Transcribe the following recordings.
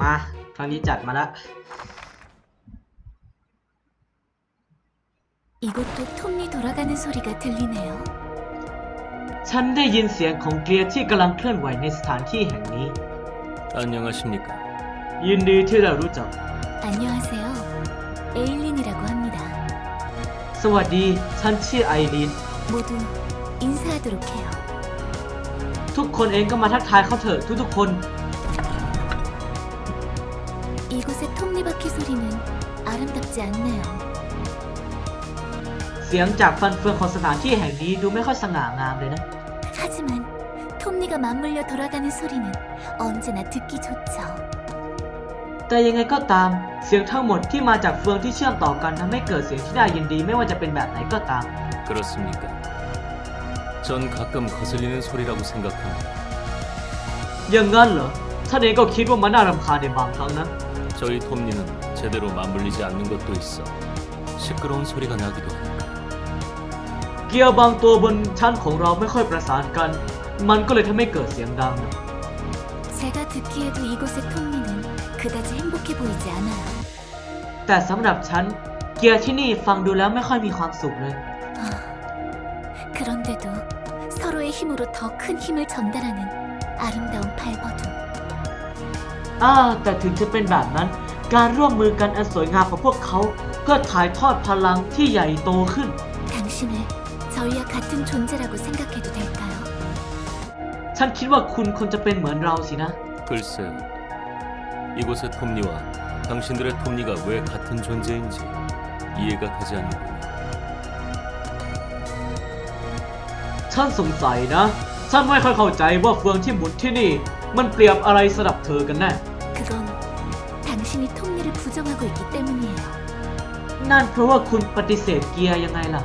มาครั้งนี้จัดมาละ 이곳도 톱니 돌아가는 소리가 들리네요. ฉันได้ยินเสียงของเกียร์ที่กำลังเคลื่อนไหวในสถานที่แห่งนี้ 안녕하십니까. ยินดีที่เรารู้จัก 안녕하세요. 에일린이라고 합니다. สวัสดี ฉันชื่อไอรีน 모두 인사하도록 해요. ทุกคนเองก็มาทักทายเขาเถอะทุกๆคน 이곳의 톱니바퀴 소리는 아름답지 않네요. เสียงจากฟันเฟืองของสถานที่แห่งนี้ดูไม่ค่อยสง่างามเลยนะ 하지만 톱니가 맞물려 돌아가는 소리는 언제나 듣기 좋죠. แต่ยังไงก็ตาม เสียงทั้งหมดที่มาจากเฟืองที่เชื่อมต่อกันทำให้เกิดเสียงที่น่ายินดีไม่ว่าจะเป็นแบบไหนก็ตาม 그렇습니까? 전 가끔 거슬리는 소리라고 생각합니다. อย่างงั้นเหรอท่านเองก็คิดว่ามันน่ารำคาญในบางครั้งนะ 저희 톱니는 제대로 맞물리지 않는 것도 있어 시끄러운 소리가 나기도 하니까. เกียร์บางตัวบนชั้นของเราไม่ค่อยประสานกัน มันก็เลยทำให้เกิดเสียงดังนะ 제가 듣기에도 이곳의 톱니는 그다지 행복해 보이지 않아요. แต่สำหรับฉัน เกียร์ที่นี่ฟังดูแล้วไม่ค่อยมีความสุขเลย 아, 그런데도 서로의 힘으로 더 큰 힘을 전달하는 아름다운 발버둥. อ่าแต่ถึงจะเป็นแบบนั้น การร่วมมือกันอันสวยงามของพวกเขาก็ถ่ายทอดพลังที่ใหญ่โตขึ้น 당신을 저희와 같은 존재라고 생각해도 될까요? ฉันคิดว่าคุณคงจะเป็นเหมือนเราสินะ 글쎄요. 이곳의 톱니와 당신들의 톱니가 왜 같은 존재인지 이해가 가지 않는군요. ฉันสงสัยนะ ฉันไม่ค่อยเข้าใจว่าเฟืองที่หมุนที่นี่ มันเปรียบอะไรสำหรับเธอกันแน่ นั่นเพราะว่าคุณปฏิเสธเกียร์ยังไงล่ะ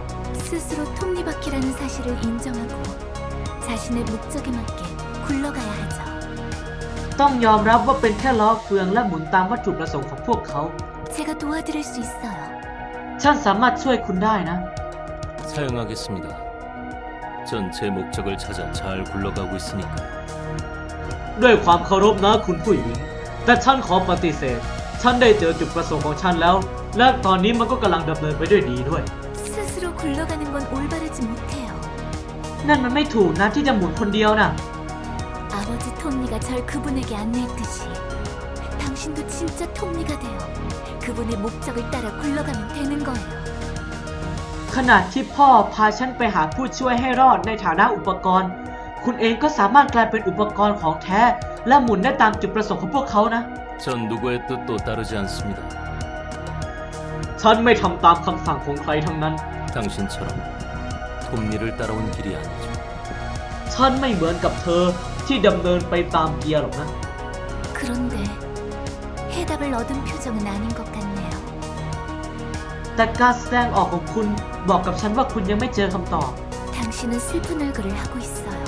스스로 톱니바퀴라는 사실을 인정하고 자신의 목적에 맞게 굴러가야 하죠. ต้องยอมรับว่าเป็นแค่ล้อเฟืองและหมุนตามวัตถุประสงค์ของพวกเขา 제가 도와드릴 수 있어요. ฉันสามารถช่วยคุณได้นะ 사용하겠습니다. 전 제 목적을 찾아 잘 굴러가고 있으니까. ด้วยความเคารพนะคุณผู้หญิง แต่ฉันขอปฏิเสธ ฉันได้เจอจุดประสงค์ของฉันแล้ว และตอนนี้มันก็กำลังดำเนินไปด้วยดีด้วย 스스로 굴러가는 건 올바르지 못해요. นั่นมันไม่ถูกนะที่จะหมุนคนเดียวนะ 아버지 톱니가 절 그분에게 안내했듯이 당신도 진짜 톱니가 되어 그분의 목적을 따라 굴러가면 되는 거예요. ขณะที่พ่อพาฉันไปหาผู้ช่วยให้รอดในฐานะอุปกรณ์ คุณเองก็สามารถกลายเป็นอุปกรณ์ของแท้ และหมุนได้ตามจุดประสงค์ของพวกเขานะ 전 누구의 뜻도 따르지 않습니다. ฉันไม่ทำตามคำสั่งของใครทั้งนั้น 당신처럼 톱니를 따라온 길이 아니죠. ฉันไม่เหมือนกับเธอที่ดำเนินไปตามเกียร์หรอกนะ 그런데 해답을 얻은 표정은 아닌 것 같네요. แต่การแสดงออกของคุณบอกกับฉันว่าคุณยังไม่เจอคำตอบ 당신은 슬픈 얼굴을 하고 있어요.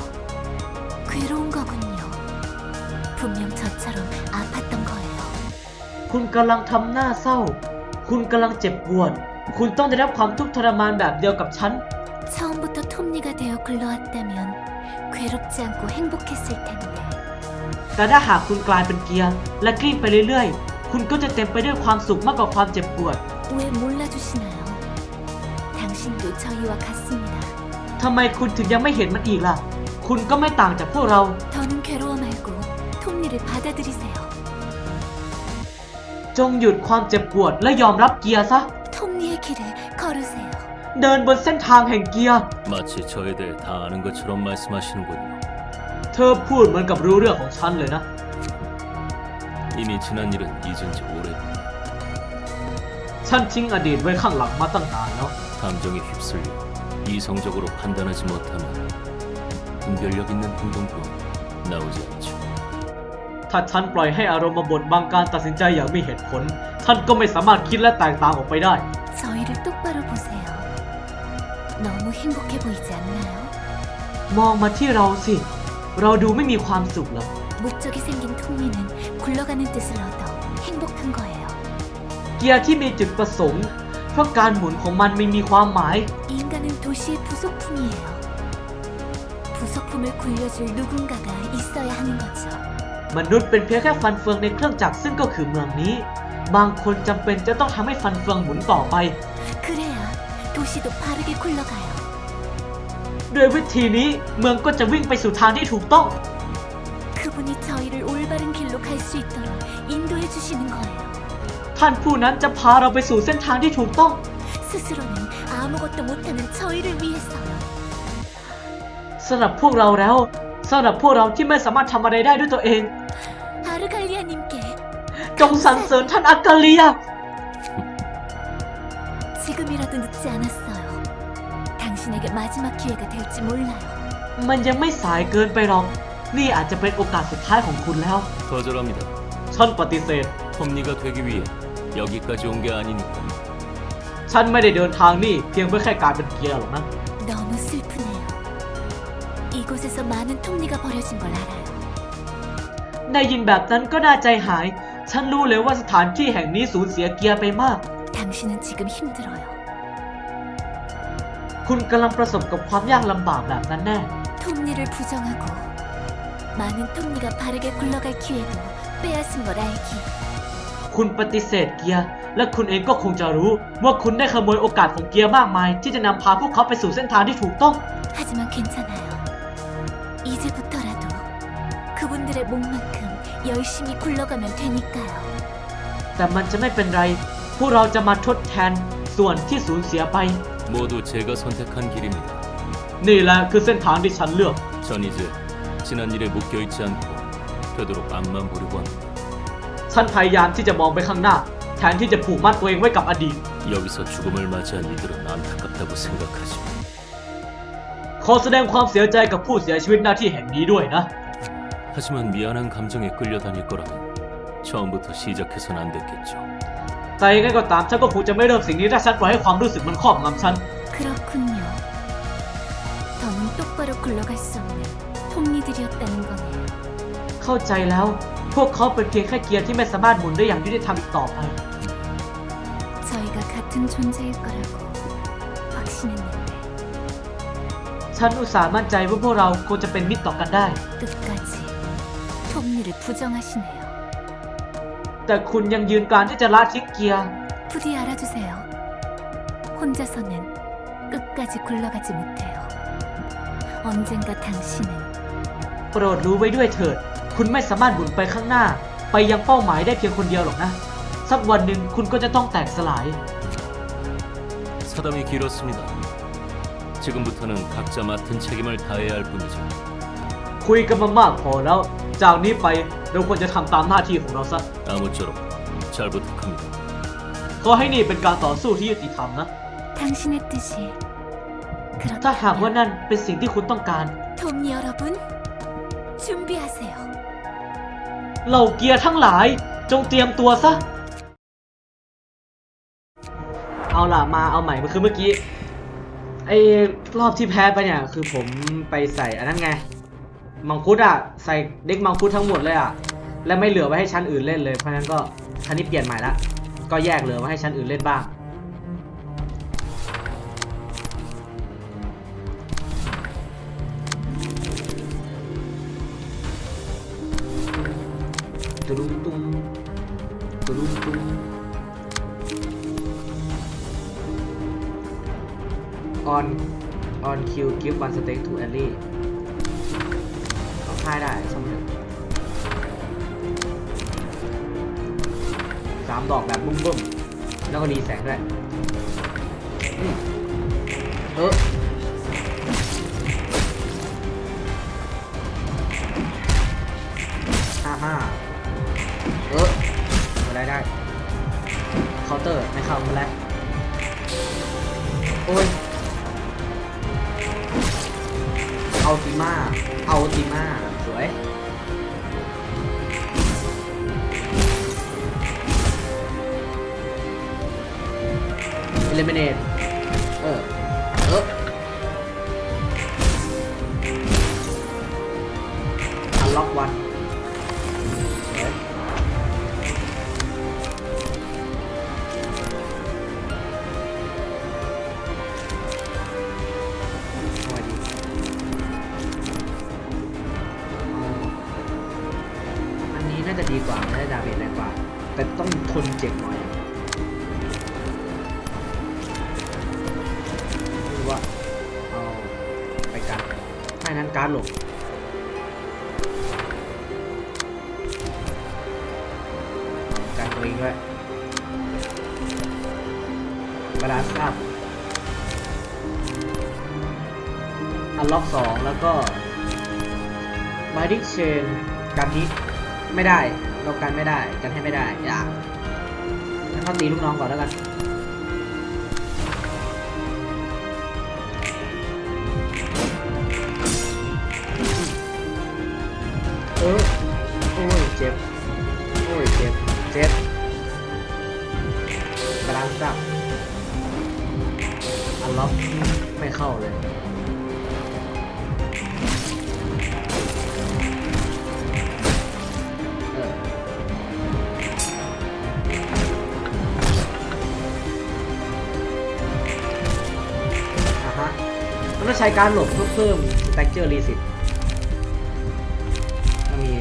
괴로운 거군요. 분명 저처럼 아팠던 거예요. คุณกำลังทำหน้าเศร้า คุณกำลังเจ็บปวด คุณต้องได้รับความทุกข์ทรมานแบบเดียวกับฉัน 처음부터 톱니가 되어 굴러왔다면 괴롭지 않고 행복했을 텐데. แต่ถ้าหากคุณกลายเป็นเกียร์ และกลิ้งไปเรื่อยๆ คุณก็จะเต็มไปด้วยความสุขมากกว่าความเจ็บปวด 왜 몰라주시나요? 당신도 저희와 같습니다. ทำไมคุณถึงยังไม่เห็นมันอีกล่ะ คุณก็ไม่ต่างจากพวกเรา 더는 괴로워 말고 톱니를 받아들이세요. จงหยุดความเจ็บปวดและยอมรับเกียร์ซะ 톱니의 길을 걸으세요. เดินบนเส้นทางแห่งเกียร์ 마치 저에 대해 다 아는 것처럼 말씀하시는군요. เธอพูดเหมือนกับรู้เรื่องของฉันเลยนะ 이미 지난 일은 잊은 지 오래입니다. ฉันทิ้งอดีตไว้ข้างหลังมาตั้งนานแล้ว 감정에 휩쓸려 이성적으로 판단하지 못하면 분별력 있는 행동도 나오지 않죠. ถ้าฉันปล่อยให้อารมณ์มาบดบังการตัดสินใจอย่างมีเหตุผล ท่านก็ไม่สามารถคิดและแตกต่างออกไปได้ 저희를 똑바로 보세요. 너무 행복해 보이지 않나요? มองมาที่เราสิ เราดูไม่มีความสุขเหรอ 목적이 생긴 톱니는 굴러가는 뜻을 얻어 행복한 거예요. เกียร์ที่มีจุดประสงค์ เพราะการหมุนของมันไม่มีความหมาย 인간은 도시의 부속품이에요. 부속품을 굴려줄 누군가가 있어야 하는 거죠. มนุษย์เป็นเพียงแค่ฟันเฟืองในเครื่องจักรซึ่งก็คือเมืองนี้ บางคนจำเป็นจะต้องทำให้ฟันเฟืองหมุนต่อไปด้วยวิธีนี้เมืองก็จะวิ่งไปสู่ทางที่ถูกต้องท่านผู้นั้นจะพาเราไปสู่เส้นทางที่ถูกต้องสำหรับพวกเราแล้วสำหรับพวกเราที่ไม่สามารถทำอะไรได้ด้วยตัวเอง จงสรรเสริญท่านอากาเลีย 지금이라도 늦지 않았어요. 당신에게 마지막 기회가 될지 몰라요. มันยังไม่สายเกินไปหรอก นี่อาจจะเป็นโอกาสสุดท้ายของคุณแล้ว 거절합니다. ฉันปฏิเสธ 톱니가 되기 위해 여기까지 온 게 아니니까. ฉันไม่ได้เดินทางนี่เพียงเพื่อแค่การเป็นเกียร์หรอกนะ 너무 슬프네요. 이곳에서 많은 톱니가 버려진 걸 알아요. ได้ยินแบบนั้นก็น่าใจหาย ฉันรู้เลยว่าสถานที่แห่งนี้สูญเสียเกียร์ไปมาก 당신은 지금 힘들어요. คุณกำลังประสบกับความยากลำบากแบบนั้นแน่ 톱니를 부정하고 많은 톱니가 바르게 굴러갈 기회도 빼앗은 걸 알기. คุณปฏิเสธเกียร์ และคุณเองก็คงจะรู้ ว่าคุณได้ขโมยโอกาสของเกียร์มากมาย ที่จะนำพาพวกเขาไปสู่เส้นทางที่ถูกต้อง 하지만 괜찮아요. 이제부터라도 그분들의 목만큼 열심히 굴러가면 되니까요. แต่มันจะไม่เป็นไร พวกเราจะมาทดแทนส่วนที่สูญเสียไป 모두 제가 선택한 길입니다. นี่แหละคือเส้นทางที่ฉันเลือก 전 이제 지난 일에 묶여 있지 않고 되도록 앞만 보려고 합니다. ฉันพยายามที่จะมองไปข้างหน้า แทนที่จะผูกมัดตัวเองไว้กับอดีต 여기서 죽음을 맞이한 이들은 안타깝다고 생각하지만 ขอแสดงความเสียใจกับผู้เสียชีวิตหน้าที่แห่งนี้ด้วยนะ 하지만 미안한 감정에 끌려다닐 거라면 처음부터 시작해선 안 됐겠죠. แต่ยังไงก็ตามฉันก็คงจะไม่เริ่มสิ่งนี้ถ้าฉันปล่อยให้ความรู้สึกมันครอบงำฉัน 그렇군요. 더는 똑바로 굴러갈 수 없는 톱니들이었다는 거네요. เข้าใจแล้ว พวกเขาเป็นเพียงแค่เกียร์ที่ไม่สามารถหมุนได้อย่างยุติธรรมอีกต่อไป 저희가 같은 존재일 거라고 확신했는데 ฉันอุตส่าห์มั่นใจว่าพวกเราคงจะเป็นมิตรต่อกันได้ 끝까지 톱니를 부정하시네요. แต่คุณยังยืนการที่จะละทิ้งเกียร์ 부디 알아주세요. 혼자서는 끝까지 굴러가지 못해요. 언젠가 당신은 โปรดรู้ไว้ด้วยเถิด คุณไม่สามารถหมุนไปข้างหน้า ไปยังเป้าหมายได้เพียงคนเดียวหรอกนะ สักวันหนึ่งคุณก็จะต้องแตกสลาย 사담이 길었습니다. 지금부터는 각자 맡은 책임을 다해야 할 뿐이죠. คุยกันมามากพอแล้ว จากนี้ไปเราควรจะทำตามหน้าที่ของเราซะ 아무쪼록 잘 부탁합니다. ขอให้นี่เป็นการต่อสู้ที่ยุติธรรมนะ 당신의 뜻이 ถ้าหากว่า 그렇다면 นั่นเป็นสิ่งที่คุณต้องการ 톱니 여러분 준비하세요. เหล่าเกียร์ทั้งหลาย จงเตรียมตัวซะ เอาล่ะมาเอาใหม่คือเมื่อกี้ ไอ้รอบที่แพ้ไปเนี่ย คือผมไปใส่อันนั้นไง มังคุดอะใส่เด็กมังคุดทั้งหมดเลยอะและไม่เหลือไว้ให้ชั้นอื่นเล่นเลย เพราะฉะนั้นก็ชั้นนี้เปลี่ยนใหม่ละก็แยกเหลือไว้ให้ชั้นอื่นเล่นบ้าง ตุ้มตุ้มตุ้มตุ้ม on on kill give one stake to ally ก็ ค่ายได้สมมติสามดอกแบบบุ้มบุ้มๆแล้วก็รีแสงด้วยเออห้าห้าเอออะไรได้เคาน์เตอร์ไม่เข้ามาแล้วโอ้ยเอาติมาเอาติมาส วยเลมิเมเนตเออ เอออันล็อกวัน ด้วยบาลานซ์อัพอันล็อกสองแล้วก็มาดิเชนการนี้ไม่ได้เรากันไม่ได้กันให้ไม่ได้อย่างั้นก็ตีลูกน้องก่อนแล้วกัน มันต้องใช้การหลบเพื่อเพิ่ม texture reset มันมี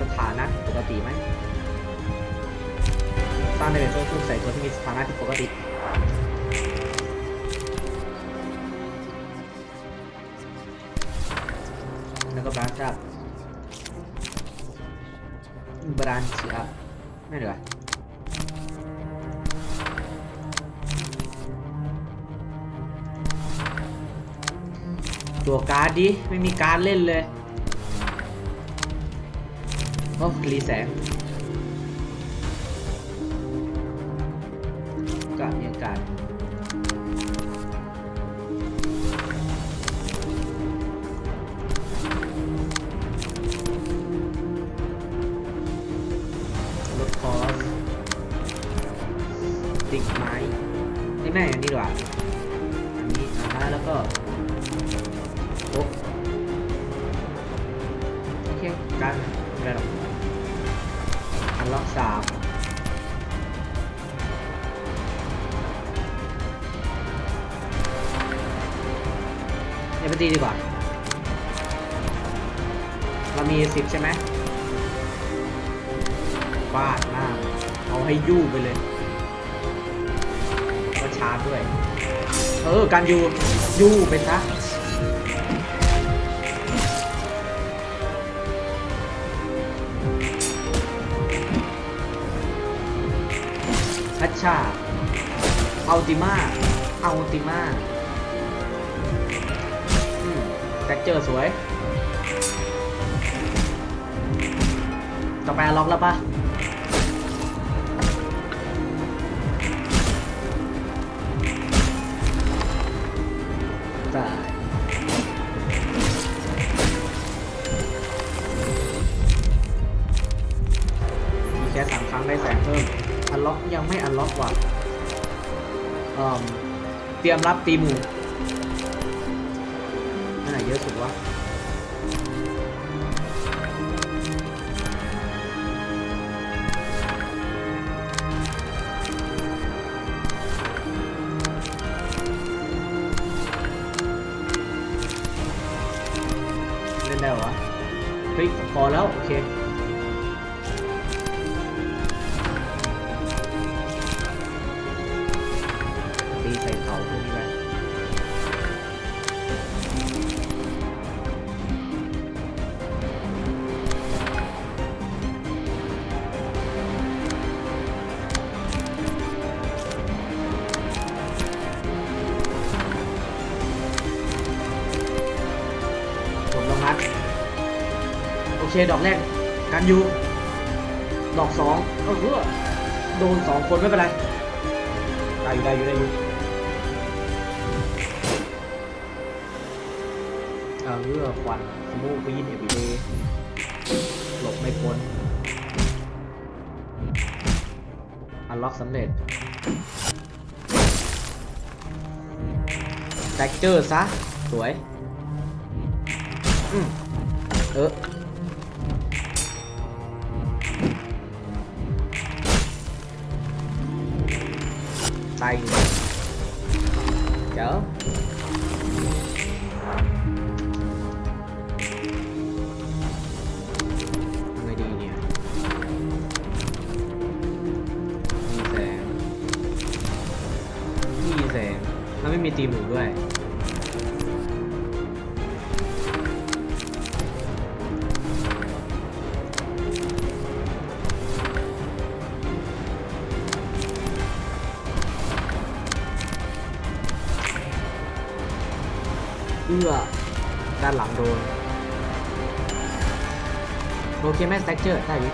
สถานะปกติไหมสร้างได้เป็นเพิ่มขึ้ใส่ตัวที่มีสถานะที่ปกติแล้วก็บาร์จับบรานช์ ดดิ ไม่มีการเล่นเลย โอ้รีแสงก็มีอากาศลดคอสติกไม้นี่แม่อันนี้ดีกว่าอันนี้อ่าฮะแล้วก็ อย่าไปตีดีกว่า เรามีสิบใช่ไหมฟาดหน้า เอาให้ยู่ไปเลยก็ชาร์จด้วย เออ การยูยู่ไปซะพัชชาอัลติมาอัลติมา ท็กเจอร์สวย ต่อไปล็อกแล้วปะตายมีแค่สามครั้งได้แสงเพิ่ม อันล็อกยังไม่อันล็อกว่ะเอ่อเตรียมรับตีหมู วะเฮ้ยพอแล้ว โอเค ดอกแรกกันยูดอกสองเออโดนสองคนไม่เป็นไรได้อยู่ได้อยู่ได้อยู่เออเรือควันสมูฟีนเอวีเดย์หลบไม่พ้นอันล็อกสำเร็จแจ็คเจอร์ซะ สวย อืมเออ tay chở người đi nè easy easy มันไม่มีทีมหนูด้วย ด้านหลังโดนโอเคแม่สแต็กเจอร์ได้อยู่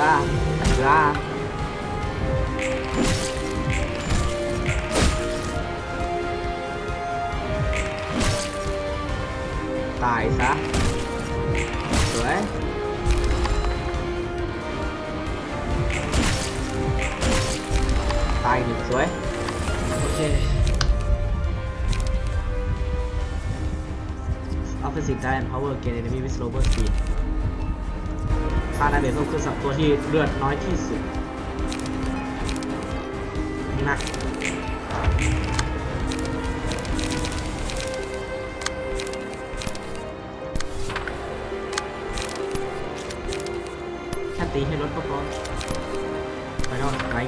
ราราตายซะสวย ตายหนึ่งสวย โอเค Offensive die and power gain enemy with slower speed ค่าดาเมจเพิ่มขึ้นสำหรับตัวที่เลือดน้อยที่สุดหนักแค่ตีให้ลดก็พอไปนอกไร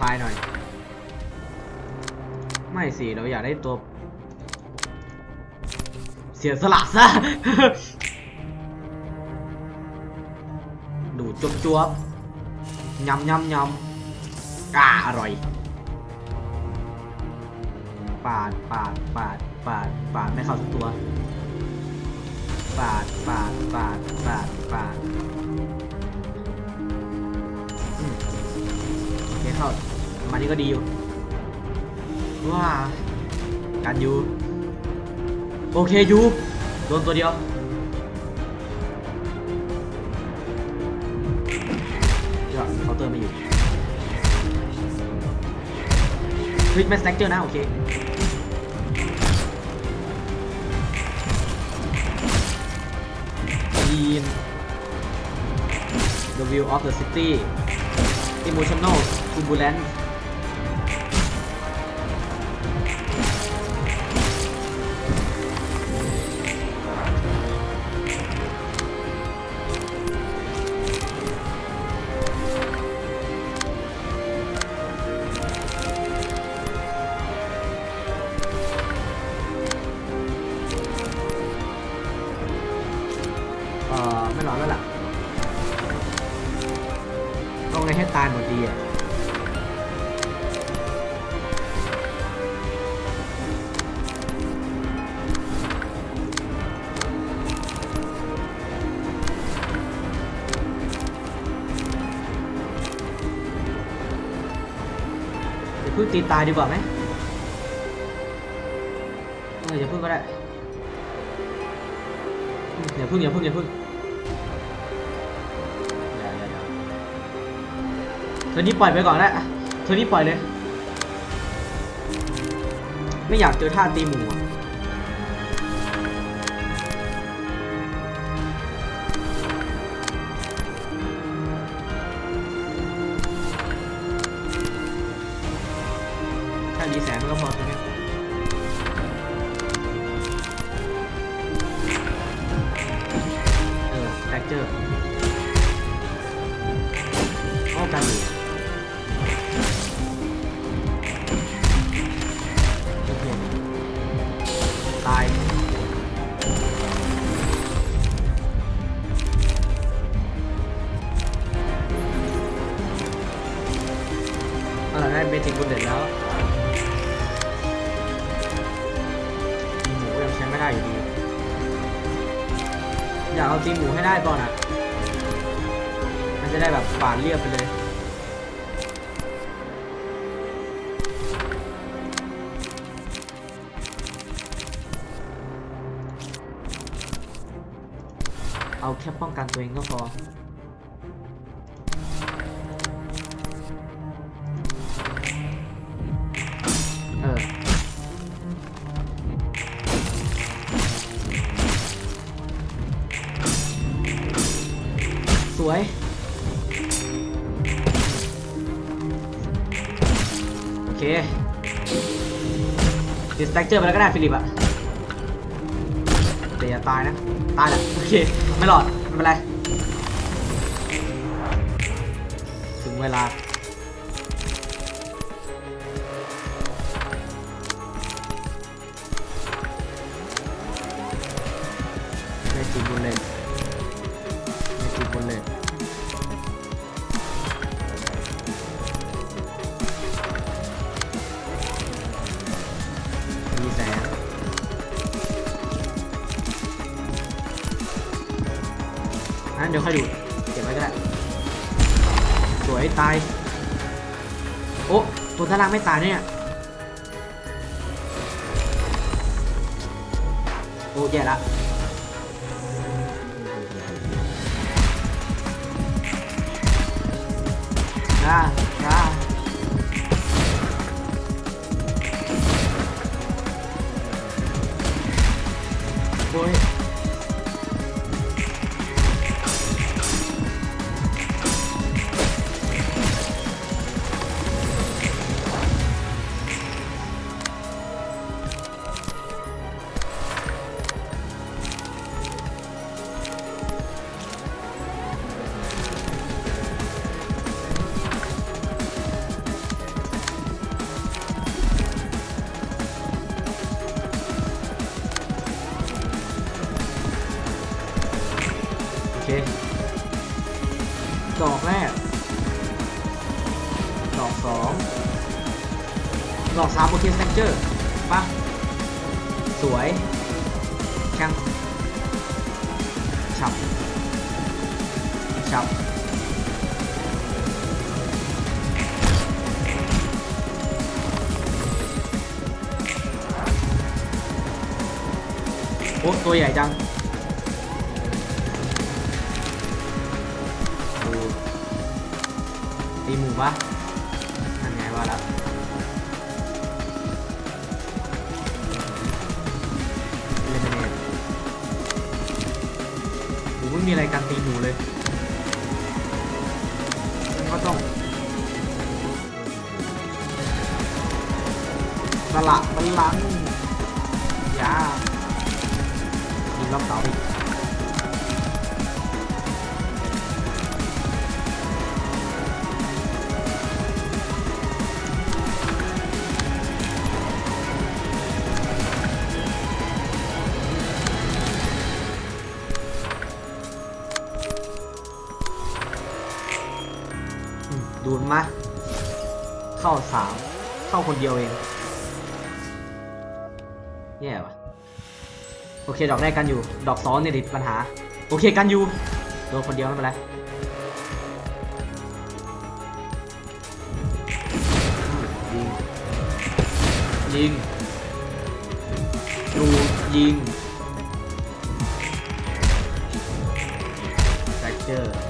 พายหน่อย ไม่สิ เราอยากได้ตัว เสียสละซะ ดูจวบจวบๆยำยำยำอ่าอร่อย ปาดปาดปาดปาดปาดไม่เข้าทุกตัว ปาดปาดปาดปาดปาดอืมโอเคเข้า มานี้ก็ดีอยู่ว้าการยูโอเคยูโดนตัวเดียวเดี๋ยวเคาน์เตอร์ไม่อยู่คลิกแมสแต็กเจอร์นะโอเค Team The View of the City Emotional Turbulence ไม่รอแล้วล่ะต้องไงให้ตายหมดดีอะเดี๋ยวพึ่งตีตายดีกว่าไหมเอออย่าพึ่งก็ได้อย่าพึ่งอย่าพึ่งอย่าพึ่ง เธอนี้ปล่อยไปก่อนนะเธอนี้ปล่อยเลย ไม่อยากเจอท่าตีหมูแค่ดีแสนก็พอ เอาแค่ป้องกันตัวเองก็พอเออสวยโอเคดิสแท็กเจอร์ไปแล้วก็ได้ฟิลิปอะาตายนะ ตายแหละโอเค ไม่หลอด ไม่เป็นไร ถึงเวลาไม่จีบุลเลตไม่จีบุลเลต เดี๋ยวค่อยดูเก็บไว้ก็ได้สวยตายโอ้ตัวด้านล่างไม่ตายเนี่ยโอ้แย่ละ โอ้ตัวใหญ่จังตีหมูปะนั่นไงว่าแล้วเลมเนตหมูไม่มีอะไรกันตีหมูเลยงั้นก็ต้องสละบัลลังก์ ดูนมาเข้าสามเข้าคนเดียวเอง แย่ว่ะ โอเค ดอกแรกกันอยู่ ดอกสองเนี่ยติดปัญหา โอเคกันอยู่ โดนคนเดียวไม่เป็นไรยิง ยิง ดูยิงแฟกเจอร์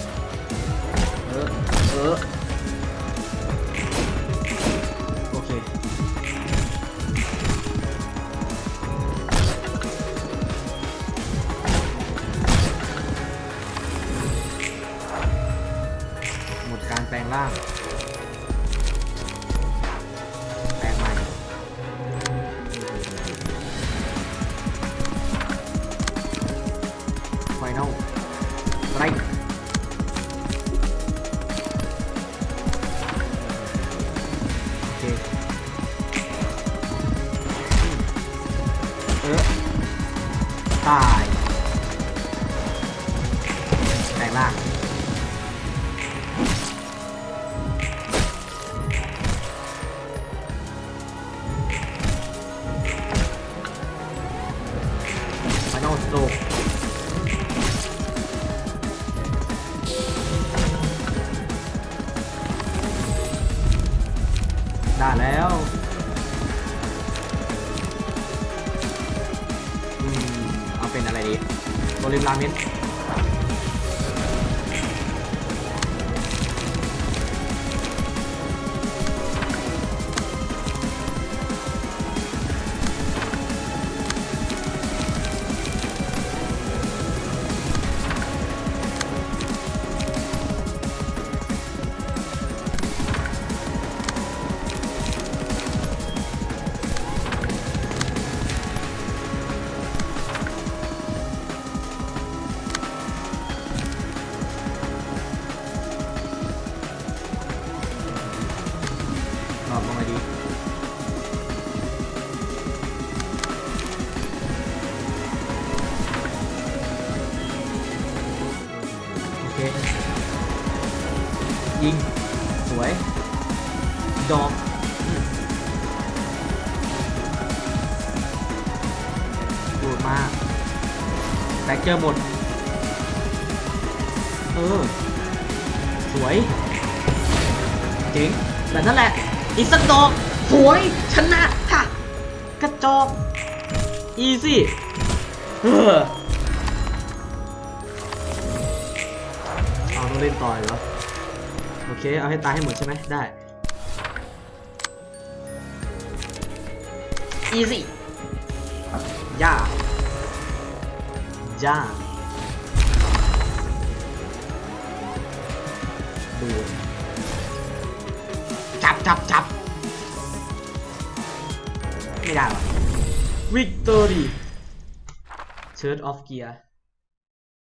แบกเจอหมด เออ สวยเจ๋งแบบนั้นแหละ อีกสักดอกสวยชนะค่ะ กระจอกอีซี่เออเอาต้องเล่นต่อยเหรอ โอเค เอาให้ตายให้หมดใช่ไหมได้อีซี่ย่า ย่าดูจับจับจับไม่ได้หรอวิกตอรี่เชิร์ตออฟเกียร์